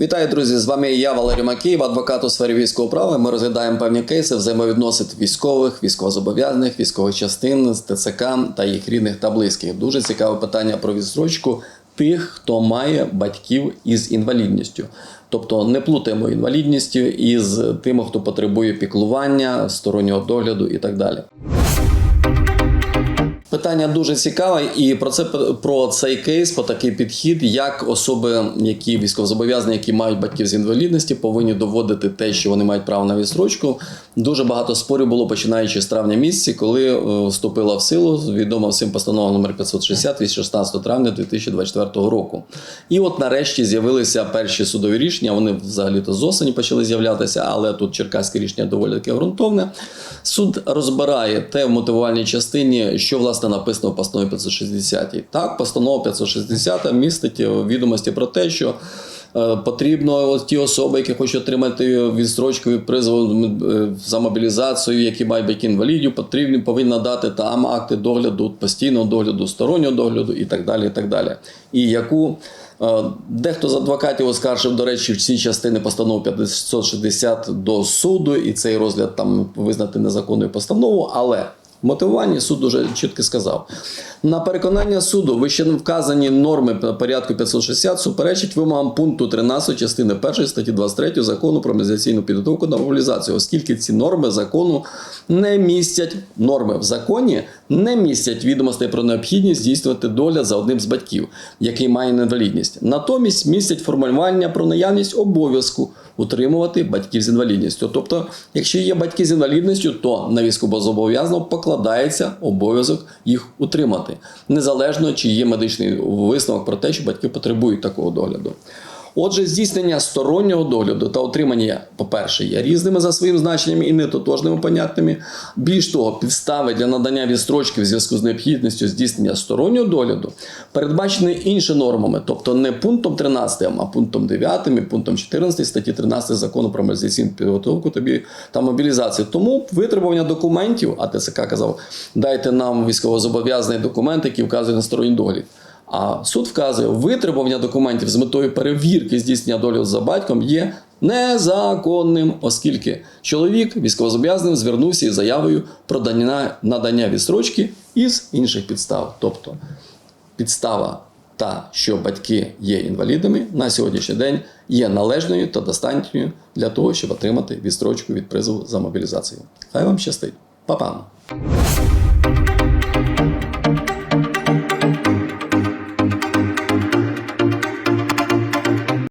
Вітаю, друзі! З вами я, Валерій Макіїв, адвокат у сфері військового права. Ми розглядаємо певні кейси взаємовідносин військових, військовозобов'язаних, військових частин з ТЦК та їх рідних та близьких. Дуже цікаве питання про відстрочку тих, хто має батьків із інвалідністю. Тобто не плутаємо інвалідністю із тими, хто потребує піклування, стороннього догляду і так далі. Питання дуже цікаве, і про це про цей кейс, про такий підхід, як особи, які військовозобов'язані, які мають батьків з інвалідності, повинні доводити те, що вони мають право на відстрочку. Дуже багато спорів було починаючи з травня місяці, коли е, вступила в силу відома всім постанова номер 560 від 16 травня 2024 року. І от нарешті з'явилися перші судові рішення. Вони взагалі-то з осені почали з'являтися, але тут черкаське рішення доволі таке ґрунтовне. Суд розбирає те в мотивувальній частині, що власне написано в постанові 560. Так, постанова 560 містить відомості про те, що е, потрібно от ті особи, які хочуть отримати відстрочку від призову е, за мобілізацію, які мають батьків інвалідів, потрібні повинні надати там акти догляду, постійного догляду, стороннього догляду і так далі. І так далі. І яку е, Дехто з адвокатів оскаржив, до речі, всі частини постанови 560 до суду, і цей розгляд там визнати незаконною постанову. Але в мотивуванні суд дуже чітко сказав: на переконання суду вище вказані норми порядку 560 суперечать вимогам пункту 13 частини 1 статті 23 закону про мобілізаційну підготовку та мобілізацію, оскільки ці норми закону не містять норми в законі, не містять відомостей про необхідність здійснювати догляд за одним з батьків, який має інвалідність. Натомість містять формулювання про наявність обов'язку утримувати батьків з інвалідністю. Тобто, якщо є батьки з інвалідністю, то на військовозобов'язаного покладається обов'язок їх утримати, незалежно чи є медичний висновок про те, що батьки потребують такого догляду. Отже, здійснення стороннього догляду та отримання, по-перше, є різними за своїм значенням і нетотожними поняттями. Більш того, підстави для надання відстрочки в зв'язку з необхідністю здійснення стороннього догляду передбачені іншими нормами, тобто не пунктом 13, а пунктом 9 і пунктом 14 статті 13 закону про мобілізаційну підготовку тобі та мобілізацію. Тому витребування документів, а ТЦК казав, дайте нам військовозобов'язаний документ, який вказує на сторонній догляд. А суд вказує, витребування документів з метою перевірки здійснення догляду за батьком є незаконним, оскільки чоловік військовозобов'язаним звернувся із заявою про надання відстрочки із інших підстав. Тобто підстава та, що батьки є інвалідами, на сьогоднішній день є належною та достатньою для того, щоб отримати відстрочку від призову за мобілізацію. Хай вам щастить. Па-пам!